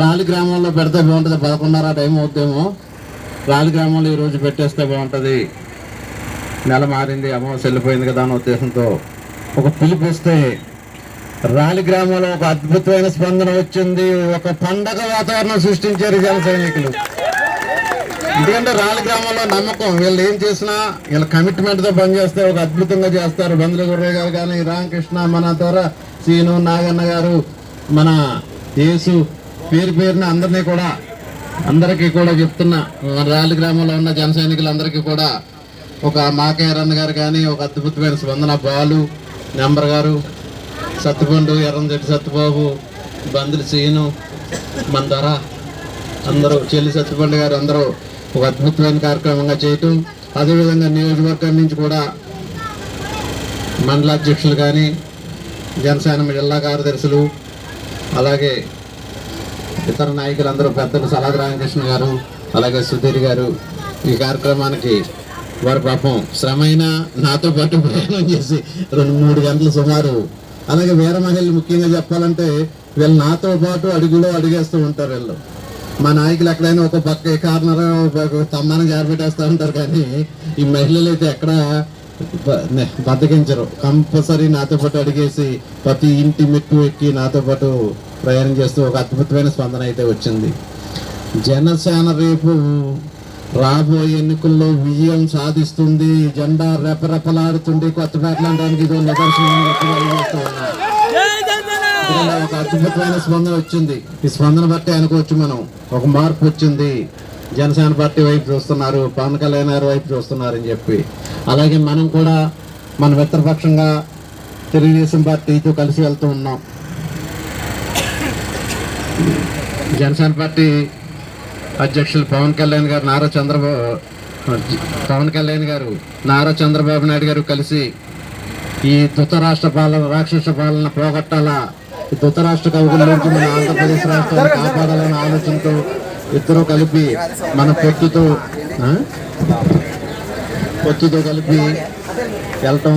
రాలి గ్రామంలో పెడితే బాగుంటుంది. పదకొండున్నర టైం అవుద్దేమో. రాలి గ్రామంలో ఈరోజు పెట్టేస్తే బాగుంటుంది. నెల మారింది అమావాస్య వెళ్ళిపోయింది కదా అనే ఉద్దేశంతో. ఒక పిలుపు వస్తే రాలి గ్రామంలో ఒక అద్భుతమైన స్పందన వచ్చింది. ఒక పండగ వాతావరణం సృష్టించారు జన సైనికులు. ఎందుకంటే రాలి గ్రామంలో నమ్మకం వీళ్ళు ఏం చేసినా వీళ్ళ కమిట్మెంట్తో పనిచేస్తే ఒక అద్భుతంగా చేస్తారు. బంధుల గుర్రయ్య గారు కానీ రామకృష్ణ మన ద్వారా సీను నాగన్న గారు మన యేసు పేరు పేరున అందరినీ కూడా అందరికీ కూడా చెప్తున్నా. మన గ్రామంలో ఉన్న జన సైనికులందరికీ కూడా ఒక మాకేరన్న గారు కానీ ఒక అద్భుతమైన స్పందన. బాలు నెంబర్ గారు సత్తుపండు ఎర్రంజెట్టి సత్తుబాబు బందులు సీను మన ధర. అందరూ చెల్లి సత్తుపండు గారు అందరూ ఒక అద్భుతమైన కార్యక్రమంగా చేయటం. అదేవిధంగా నియోజకవర్గం నుంచి కూడా మండల అధ్యక్షులు కానీ జనసేన జిల్లా కార్యదర్శులు అలాగే ఇతర నాయకులందరూ పెద్దలు సలాది రామకృష్ణ గారు అలాగే సుధీర్ గారు ఈ కార్యక్రమానికి వారి పాపం శ్రమైన నాతో పాటు ప్రయాణం చేసి రెండు మూడు గంటలు సుమారు. అలాగే వేరే మహిళలు ముఖ్యంగా చెప్పాలంటే వీళ్ళు నాతో పాటు అడుగులో అడిగేస్తూ ఉంటారు వీళ్ళు. మా నాయకులు ఎక్కడైనా ఒక పక్క కార్నర్ తమ్మానం జారబెట్టేస్తూ ఉంటారు కానీ ఈ మహిళలు అయితే ఎక్కడ బతికించరు బద్దకించరు. కంపల్సరీ నాతో పాటు అడిగేసి ప్రతి ఇంటి మెట్టు ఎక్కి నాతో పాటు ప్రయాణం చేస్తూ ఒక అద్భుతమైన స్పందన అయితే వచ్చింది. జనసేన రేపు రాబోయే ఎన్నికల్లో విజయం సాధిస్తుంది. జెండా రెపరెపలాడుతుంది. కొత్త అనడానికి ఇదో నిదర్శనం ఒక అద్భుతమైన స్పందన వచ్చింది. ఈ స్పందన బట్టి అనుకోవచ్చు మనం. ఒక మార్పు వచ్చింది. జనసేన పార్టీ వైపు చూస్తున్నారు. పవన్ కళ్యాణ్ గారి వైపు చూస్తున్నారు అని చెప్పి. అలాగే మనం కూడా మన మిత్రపక్షంగా తెలుగుదేశం పార్టీతో కలిసి వెళ్తూ ఉన్నాం. జనసేన పార్టీ అధ్యక్షులు పవన్ కళ్యాణ్ గారు నారా చంద్రబాబు పవన్ కళ్యాణ్ గారు నారా చంద్రబాబు నాయుడు గారు కలిసి ఈ ధృతరాష్ట్ర పాలన రాక్షస పాలన పోగొట్టాలా? ఈ ధృతరాష్ట్ర కవుల నుంచి మన ఆంధ్రప్రదేశ్ రాష్ట్రాన్ని కాపాడాలనే ఆలోచనతో ఇద్దరు కలిపి మన పొత్తుతో పొత్తుతో కలిపి వెళ్ళటం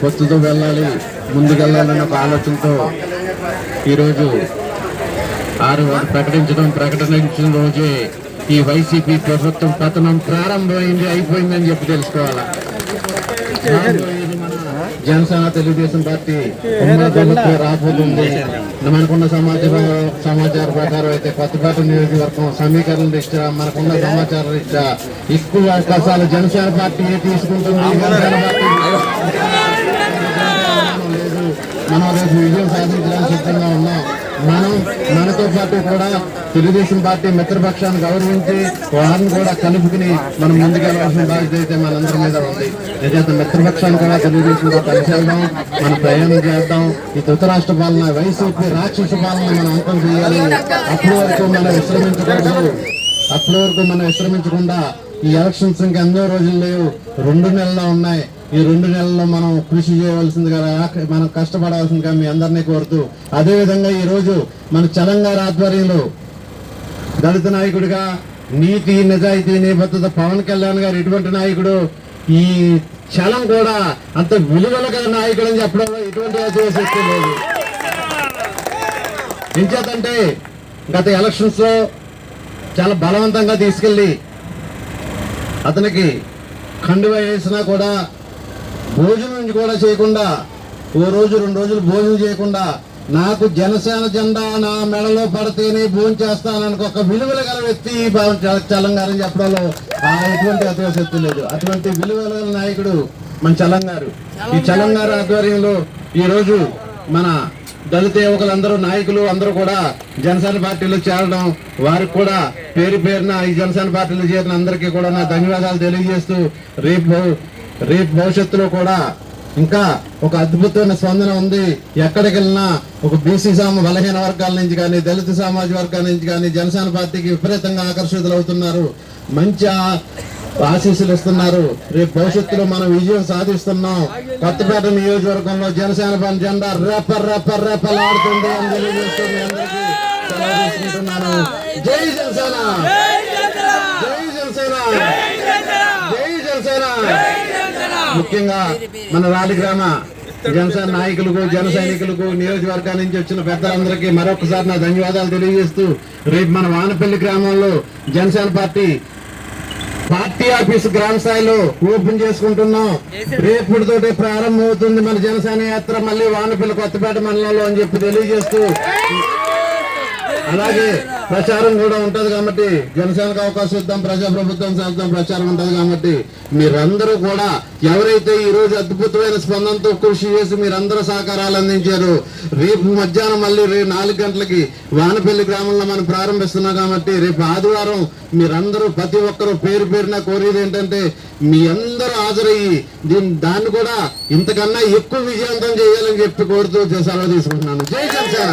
పొత్తుతో వెళ్ళాలి ముందుకెళ్ళాలన్న ఒక ఆలోచనతో ఈరోజు ఆరు వారు ప్రకటించడం ప్రకటించిన రోజే ఈ వైసీపీ ప్రభుత్వం పతనం ప్రారంభమైంది అయిపోయిందని చెప్పి తెలుసుకోవాలా? జనసేన తెలుగుదేశం పార్టీ ప్రభుత్వం రాబోతుంది. మనకున్న సమాచారం సమాచార ప్రకారం అయితే కొత్తపేట నియోజకవర్గం సమీకరణ రీత్యా మనకున్న సమాచారం రీత్యా ఎక్కువ అవకాశాలు జనసేన పార్టీ తీసుకుంటుంది జనసేన పార్టీ లేదు మనం రేపు విజయం సాధించడానికి సిద్ధంగా ఉన్నాం మనం మనతో పాటు కూడా తెలుగుదేశం పార్టీ మిత్రపక్షాన్ని గౌరవించి వారిని కూడా కలుపుకుని మనం ముందుకెళ్ళవలసిన బాధ్యత అయితే మనందరి మీద ఉంది. నిజాత మిత్రపక్షాన్ని కూడా తెలుగుదేశం కూడా వెళ్దాం మనం ప్రయాణం చేద్దాం ఈ ధృతరాష్ట్ర పాలన వైసీపీ రాక్షస పాలన మనం అంతం చేయాలి. అప్పటి వరకు మనం విశ్రమించకూడదు. అప్పటి వరకు మనం విశ్రమించకుండా ఈ ఎలక్షన్స్ ఇంకా ఎన్నో రోజులు లేవు. రెండు నెలలు ఉన్నాయి. ఈ రెండు నెలల్లో మనం కృషి చేయవలసిందిగా మనం కష్టపడాల్సిందిగా మీ అందరినీ కోరుతూ అదే విధంగా ఈ రోజు మన తెలంగాణ ఆధ్వర్యంలో దళిత నాయకుడిగా నీతి నిజాయితీ నిబద్ధత పవన్ కళ్యాణ్ గారు ఎటువంటి నాయకుడు ఈ చలం కూడా అంత విలువల గల నాయకుడు అని చెప్పడంలో ఎటువంటి అతిశక్తి లేదు. ఎంచేతంటే గత ఎలక్షన్స్లో చాలా బలవంతంగా తీసుకెళ్ళి అతనికి కండువ వేసినా కూడా భోజనం కూడా చేయకుండా ఓ రోజు రెండు రోజులు భోజనం చేయకుండా నాకు జనసేన జెండా నా మెడలో పడితేనే భోజనం చేస్తానని ఒక విలువల గల వ్యక్తి భావం చలంగారని చెప్పడంలో ఆ ఎటువంటి అత్యవశక్తి లేదు. అటువంటి విలువల నాయకుడు మన చలంగారు ఈ చలంగారు ఆధ్వర్యంలో ఈరోజు మన దళిత యువకులందరూ నాయకులు అందరూ కూడా జనసేన పార్టీలో చేరడం వారికి కూడా పేరు పేరున ఈ జనసేన పార్టీలో చేరిన అందరికీ కూడా నా ధన్యవాదాలు తెలియజేస్తూ రేపు రేపు భవిష్యత్తులో కూడా ఇంకా ఒక అద్భుతమైన స్పందన ఉంది. ఎక్కడికి వెళ్ళినా ఒక బీసీ సామ బలహీన వర్గాల నుంచి కానీ దళిత సమాజ వర్గాల నుంచి కానీ జనసేన పార్టీకి విపరీతంగా ఆకర్షితులు అవుతున్నారు మంచి ఆశీస్సులు ఇస్తున్నారు. రేపు భవిష్యత్తులో మనం విజయం సాధిస్తున్నాం. కొత్తపేట నియోజకవర్గంలో జనసేన పని జెండా రెప రెప రెపలాడుతుంది అని అందరికీ జై జనసేన! జై జనసేన! జై జనసేన! ముఖ్యంగా మన రాలి గ్రామ జనసేన నాయకులకు జన సైనికులకు నియోజకవర్గాల నుంచి వచ్చిన పెద్దలందరికీ మరొకసారి నా ధన్యవాదాలు తెలియజేస్తూ రేపు మన వానపల్లి గ్రామంలో జనసేన పార్టీ పార్టీ ఆఫీస్ గ్రామ స్థాయిలో ఓపెన్ చేసుకుంటున్నాం. రేపుడితోటే ప్రారంభం అవుతుంది మన జనసేన యాత్ర. మళ్ళీ వానపల్లి కొత్తపేట మండలంలో అని చెప్పి తెలియజేస్తూ అలాగే ప్రచారం కూడా ఉంటది కాబట్టి జనసేనకు అవకాశం ఇద్దాం ప్రజాప్రభుత్వం చేద్దాం ప్రచారం ఉంటది కాబట్టి మీరందరూ కూడా ఎవరైతే ఈ రోజు అద్భుతమైన స్పందనతో కృషి చేసి మీరందరూ సహకారాలు అందించారు రేపు మధ్యాహ్నం మళ్ళీ రేపు నాలుగు గంటలకి వానపల్లి గ్రామంలో మనం ప్రారంభిస్తున్నాం కాబట్టి రేపు ఆదివారం మీరందరూ ప్రతి ఒక్కరూ పేరు పేరున కోరేది ఏంటంటే మీ అందరూ హాజరయ్యి దీన్ని దాన్ని కూడా ఇంతకన్నా ఎక్కువ విజయవంతం చేయాలని చెప్పి కోరుతూ సెలవు తీసుకుంటున్నాను. జై జనసేన!